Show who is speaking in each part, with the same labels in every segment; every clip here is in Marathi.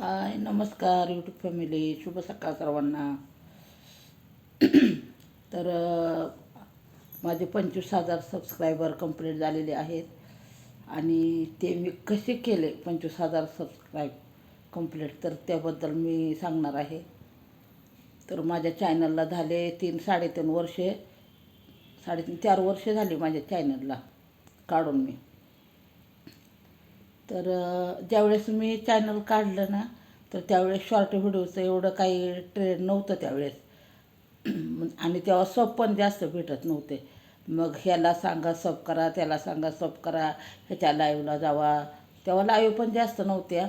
Speaker 1: हाय नमस्कार यूट्यूब फॅमिली शुभ सकाळ सर्वांना. तर माझे पंचवीस हजार सबस्क्रायबर कंप्लीट झालेले आहेत. आणि ते मी कसे केले पंचवीस हजार सबस्क्राईब कंप्लीट तर त्याबद्दल मी सांगणार आहे. तर माझ्या चॅनलला झाले तीन साडेतीन वर्षे. साडेतीन चार वर्षे झाली माझ्या चॅनलला काढून मी. तर ज्यावेळेस मी चॅनल काढलं ना तर त्यावेळेस शॉर्ट व्हिडिओचं एवढं काही ट्रेंड नव्हतं त्यावेळेस. आणि तेव्हा सब पण जास्त भेटत नव्हते. मग ह्याला सांगा सब करा त्याला सांगा सब करा ह्याच्या लाईव्हला जावा. तेव्हा लाईव्ह पण जास्त नव्हत्या.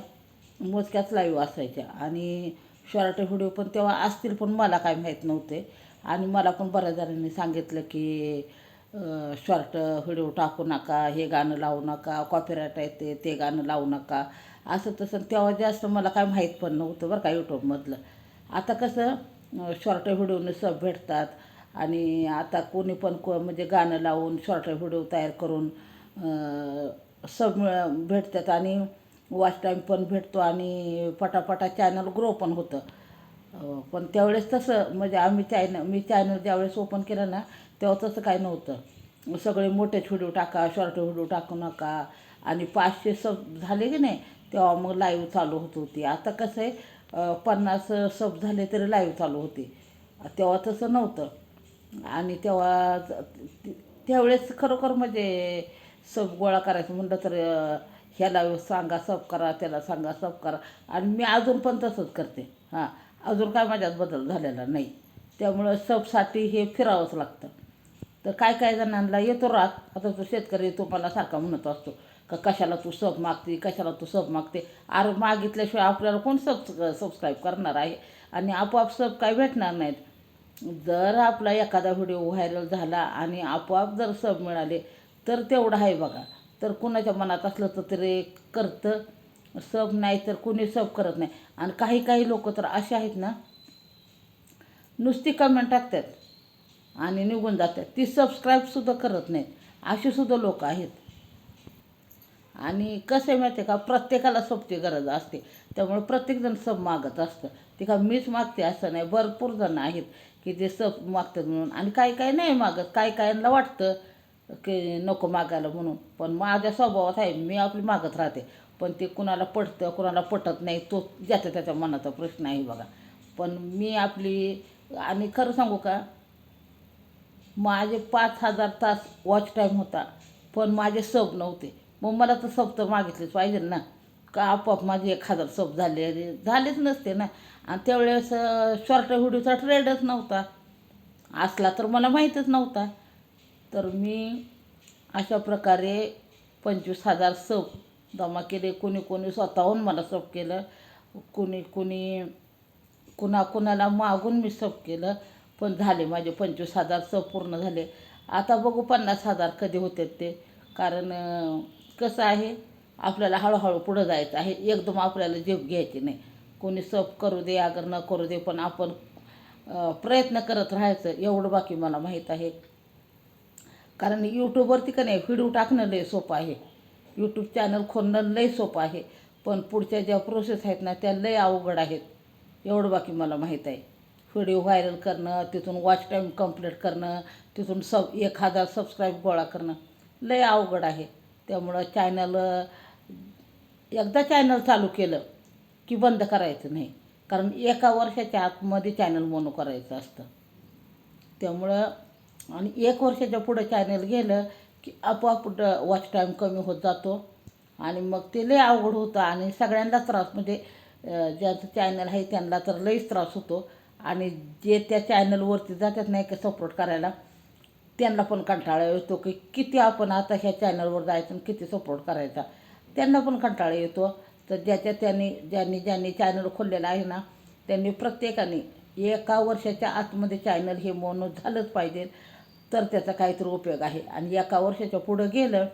Speaker 1: मोजक्याच लाईव्ह असायच्या. आणि शॉर्ट व्हिडिओ पण तेव्हा असतील पण मला काय माहीत नव्हते. आणि मला पण बऱ्याच जणांनी सांगितलं की शॉर्ट व्हिडिओ टाकू नका हे गाणं लावू नका कॉपीराईट येते ते गाणं लावू नका. असं तसं तेव्हा जास्त मला काय माहीत पण नव्हतं बरं का यूट्यूबमधलं आता कसं शॉर्ट व्हिडिओने सब भेटतात आणि आता कोणी पण को म्हणजे गाणं लावून शॉर्ट व्हिडिओ तयार करून सब मिळ भेटतात आणि वॉच टाईम पण भेटतो आणि पटापटा चॅनल ग्रो पण होतं. पण त्यावेळेस तसं म्हणजे आम्ही चॅनल मी चॅनल ज्यावेळेस ओपन केलं ना तेव्हा तसं काय नव्हतं. सगळे मोठेच व्हिडिओ टाका शॉर्ट व्हिडिओ टाकू नका. आणि पाचशे सब झाले की नाही तेव्हा मग लाईव्ह चालू होत होती. आता कसं आहे पन्नास सब झाले तरी लाईव्ह चालू होते. तेव्हा तसं नव्हतं. आणि तेव्हा त्यावेळेस खरोखर म्हणजे सब गोळा करायचं म्हणलं तर ह्याला सांगा सब करा त्याला सांगा सब करा. आणि मी अजून पण तसंच करते. हां अजून काय माझ्यात बदल झालेला नाही. त्यामुळं सबसाठी हे फिरावंच लागतं. तर काय काय जणांना येतो राग. आता तो शेतकरी तो मला सारखा म्हणत असतो का कशाला तू सब मागते कशाला तू सब मागते? अरे मागितल्याशिवाय आपल्याला कोण सब सबस्क्राईब करणार आहे? आणि आपोआप सब काय भेटणार नाहीत? जर आपला एखादा व्हिडिओ व्हायरल झाला आणि आपोआप जर सब मिळाले तर तेवढं आहे बघा. तर कुणाच्या मनात असलं तर तरी करतं. सब नाही तर कुणी सब करत नाही. आणि काही काही लोक तर असे आहेत ना नुसती कमेंट टाकतात. आणि निघून जातात. ती सबस्क्राईबसुद्धा करत नाहीत. असे सुद्धा लोक आहेत. आणि कसं आहे माहिती आहे का? प्रत्येकाला सोबती गरज असते. त्यामुळे प्रत्येकजण सब मागत असतं. ते का मीच मागते असं नाही. भरपूर जण आहेत की ते सब मागतात म्हणून. आणि काही काही नाही मागत. काही काहींना वाटतं की नको मागायला म्हणून. पण माझ्या स्वभावात आहे मी आपली मागत राहते. पण ते कुणाला पटतं कुणाला पटत नाही तो ज्याच्या त्याच्या मनाचा प्रश्न आहे बघा. पण मी आपली आणि खरं सांगू का? माझे पाच हजार तास वॉच टाईम होता पण माझे सब नव्हते. मग मला तर सब तर मागितलेच पाहिजे ना. का आपोआप माझे एक हजार सब झाले अरे झालेच नसते ना. आणि त्यावेळेस शॉर्ट व्हिडिओचा ट्रेंडच नव्हता. असला तर मला माहीतच नव्हता. तर मी अशा प्रकारे पंचवीस हजार सब जमा केले. कोणी कोणी स्वतःहून मला सब केलं. कोणी कोणी कुणा कुणाला मागून मी सब केलं. पण झाले माझे पंचवीस हजार सब पूर्ण झाले. आता बघू पन्नास हजार कधी होतात ते. कारण कसं आहे आपल्याला हळूहळू पुढं जायचं आहे. एकदम आपल्याला जेब घ्यायची नाही. कोणी सब करू दे अगर न करू दे पण आपण प्रयत्न करत राहायचं. एवढं बाकी मला माहीत आहे. कारण यूट्यूबवरती का नाही व्हिडिओ टाकणं लय सोपं आहे. यूट्यूब चॅनल खोलणं लय सोपं आहे. पण पुढच्या ज्या प्रोसेस आहेत ना त्या लय अवघड आहेत. एवढं बाकी मला माहीत आहे. व्हिडिओ व्हायरल करणं तिथून वॉच टाईम कंप्लीट करणं तिथून सब एक हजार सबस्क्राईब गोळा करणं लय अवघड आहे. त्यामुळं चॅनल एकदा चॅनल चालू केलं की बंद करायचं नाही. कारण एका वर्षाच्या आतमध्ये चॅनल मोनो करायचं असतं. त्यामुळं आणि एक वर्षाच्या पुढं चॅनल गेलं की आपोआप वॉच टाईम कमी होत जातो. आणि मग ते लय अवघड होतं आणि सगळ्यांना त्रास म्हणजे ज्याचं ज्यांचं चॅनल आहे त्यांना तर लईच त्रास होतो. आणि जे त्या चॅनलवरती जातात नाही का सपोर्ट करायला त्यांना पण कंटाळा येतो की किती आपण आता ह्या चॅनलवर जायचं आणि किती सपोर्ट करायचा. त्यांना पण कंटाळा येतो. तर ज्याच्या त्यांनी ज्यांनी ज्यांनी चॅनल खोललेलं आहे ना त्यांनी प्रत्येकाने एका वर्षाच्या आतमध्ये चॅनल हे मोनो झालंच पाहिजे. तर त्याचा काहीतरी उपयोग आहे. आणि एका वर्षाच्या पुढं गेलं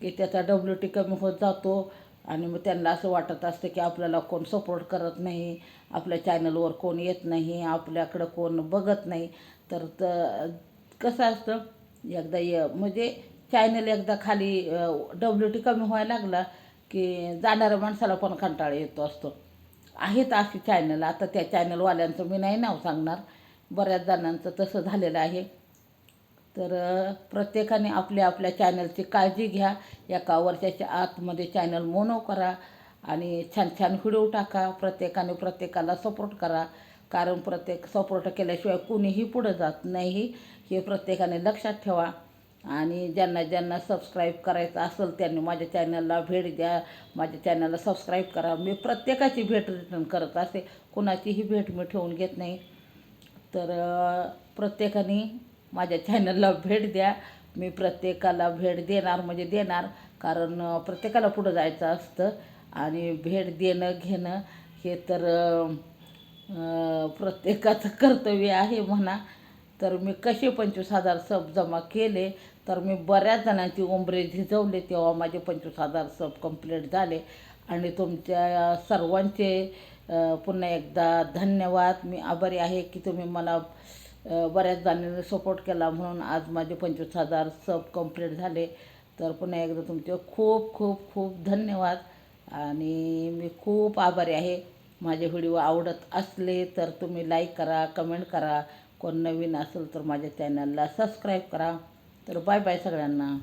Speaker 1: की त्याचा डब्ल्यू टी कमी होत जातो. आणि मग त्यांना असं वाटत असतं की आपल्याला कोण सपोर्ट करत नाही आपल्या चॅनलवर कोण येत नाही आपल्याकडं कोण बघत नाही. तर त कसं असतं एकदा ये म्हणजे चॅनल एकदा खाली डब्ल्यू टी कमी व्हायला लागला की जाणाऱ्या माणसाला पण कंटाळा येतो असतो. आहेत अशी चॅनल आता त्या चॅनलवाल्यांचं मी नाही नाव सांगणार. बऱ्याच जणांचं तसं झालेलं आहे. तर प्रत्येकाने आपल्या आपल्या चॅनलची काळजी घ्या. एका वर्षाच्या आतमध्ये चॅनल मोनो करा आणि छान छान व्हिडिओ टाका. प्रत्येकाने प्रत्येकाला सपोर्ट करा. कारण प्रत्येक सपोर्ट केल्याशिवाय कुणीही पुढं जात नाही. हे प्रत्येकाने लक्षात ठेवा. आणि ज्यांना ज्यांना सबस्क्राईब करायचं असेल त्यांनी माझ्या चॅनलला भेट द्या. माझ्या चॅनलला सबस्क्राईब करा. मी प्रत्येकाची भेट रिटर्न करत असते कुणाचीही भेट मी ठेवून घेत नाही. तर प्रत्येकाने माझ्या चॅनलला भेट द्या. मी प्रत्येकाला भेट देणार म्हणजे देणार. कारण प्रत्येकाला पुढं जायचं असतं. आणि भेट देणं घेणं हे तर प्रत्येकाचं कर्तव्य आहे म्हणा. तर मी कसे पंचवीस हजार सब जमा केले तर मी बऱ्याच जणांची उंबरे झिजवले तेव्हा माझे पंचवीस हजार सब कंप्लीट झाले. आणि तुमच्या सर्वांचे पुन्हा एकदा धन्यवाद. मी आभारी आहे की तुम्ही मला बऱ्याच जणांनी सपोर्ट केला म्हणून आज माझे पंचवीस हजार सब कंप्लीट झाले. तर पुन्हा एकदा तुमचे खूप खूप खूप धन्यवाद. आणि मी खूप आभारी आहे. माझे व्हिडिओ आवडत असले तर तुम्ही लाईक करा कमेंट करा. कोण नवीन असेल तर माझ्या चॅनलला सबस्क्राईब करा. तर बाय बाय सगळ्यांना.